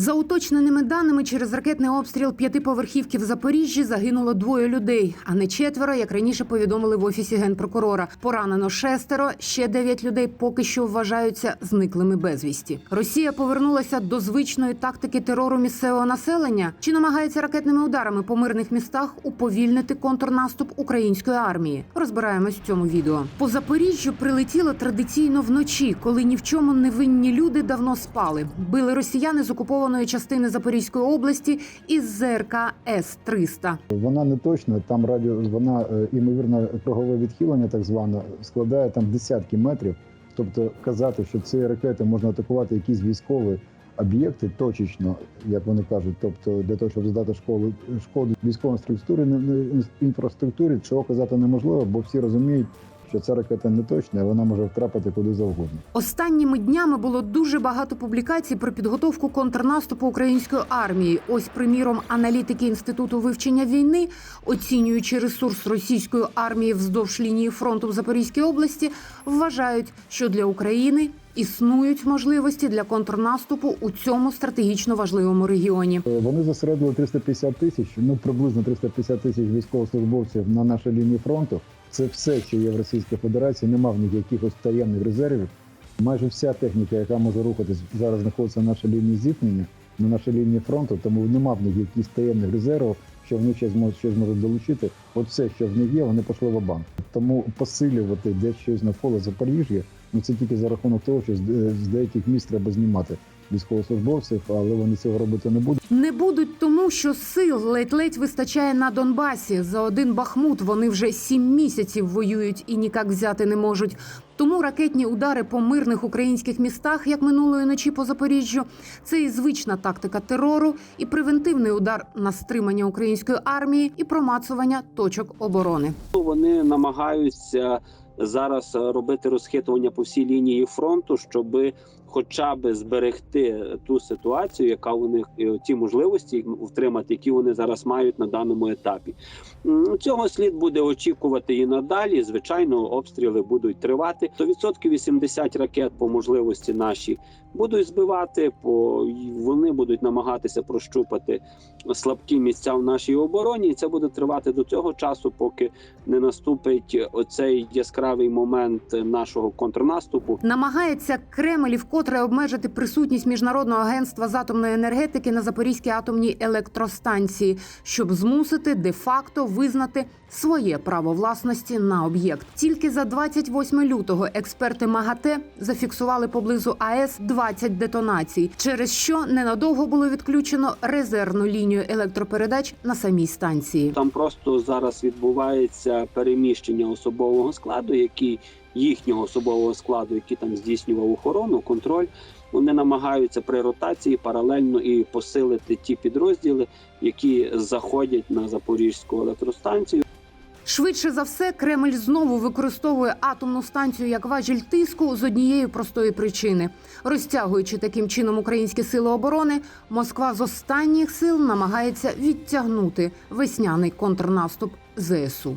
За уточненими даними, через ракетний обстріл п'ятиповерхівки в Запоріжжі загинуло двоє людей, а не четверо, як раніше повідомили в офісі генпрокурора. Поранено шестеро. Ще дев'ять людей поки що вважаються зниклими безвісті. Росія повернулася до звичної тактики терору місцевого населення чи намагається ракетними ударами по мирних містах уповільнити контрнаступ української армії. Розбираємось в цьому відео. По Запоріжжю прилетіло традиційно вночі, коли ні в чому не винні люди давно спали. Били росіяни з окупованої частини Запорізької області із ЗРК С-300. Вона не точна, там радіо, вона е, імовірно кругове відхилення, так зване, складає там десятки метрів. Тобто казати, що ці ракети можна атакувати якісь військові об'єкти точечно, як вони кажуть, тобто для того, щоб здати школу шкоду військовій структурі, не- не- інфраструктурі, цього казати неможливо, бо всі розуміють, що ця ракета не точна, вона може втрапити куди завгодно. Останніми днями було дуже багато публікацій про підготовку контрнаступу української армії. Ось, приміром, аналітики інституту вивчення війни, оцінюючи ресурс російської армії вздовж лінії фронту в Запорізькій області, вважають, що для України існують можливості для контрнаступу у цьому стратегічно важливому регіоні. Е, Вони зосередили 350 тисяч, ну приблизно 350 тисяч військовослужбовців на нашій лінії фронту. Це все, що є в Російській Федерації. Нема в них якихось таємних резервів. Майже вся техніка, яка може рухатись, зараз знаходиться на нашій лінії зіткнення, на нашій лінії фронту, тому нема в них якихось таємних резервів, що вони щось можуть, щось можуть долучити. От все, що в них є, вони пішли в банк. Тому посилювати десь щось навколо Запоріжжя, ну це тільки за рахунок того, що з, з деяких місць треба знімати військовослужбовців, але вони цього робити не будуть. Не будуть тому, що сил ледь-ледь вистачає на Донбасі. За один бахмут вони вже сім місяців воюють і ніяк взяти не можуть. Тому ракетні удари по мирних українських містах, як минулої ночі по Запоріжжю, це і звична тактика терору, і превентивний удар на стримання української армії, і промацування точок оборони. Вони намагаються зараз робити розхитування по всій лінії фронту, щоб хоча б зберегти ту ситуацію, яка у них ті можливості втримати, які вони зараз мають на даному етапі. Цього слід буде очікувати і надалі. Звичайно, обстріли будуть тривати. То відсотків 80 ракет по можливості наші будуть збивати. По вони будуть намагатися прощупати слабкі місця в нашій обороні. І це буде тривати до цього часу, поки не наступить оцей яскравий момент нашого контрнаступу. Намагається Кремль вкотре обмежити присутність міжнародного агентства з атомної енергетики на Запорізькій атомній електростанції, щоб змусити де-факто визнати своє право власності на об'єкт. Тільки за 28 лютого експерти МАГАТЕ зафіксували поблизу АЕС 20 детонацій, через що ненадовго було відключено резервну лінію електропередач на самій станції. Там просто зараз відбувається переміщення особового складу, який їхнього особового складу, який там здійснював охорону, контроль. Вони намагаються при ротації паралельно і посилити ті підрозділи, які заходять на запорізьку електростанцію. Швидше за все, Кремль знову використовує атомну станцію як важіль тиску з однієї простої причини. Розтягуючи таким чином українські сили оборони, Москва з останніх сил намагається відтягнути весняний контрнаступ ЗСУ.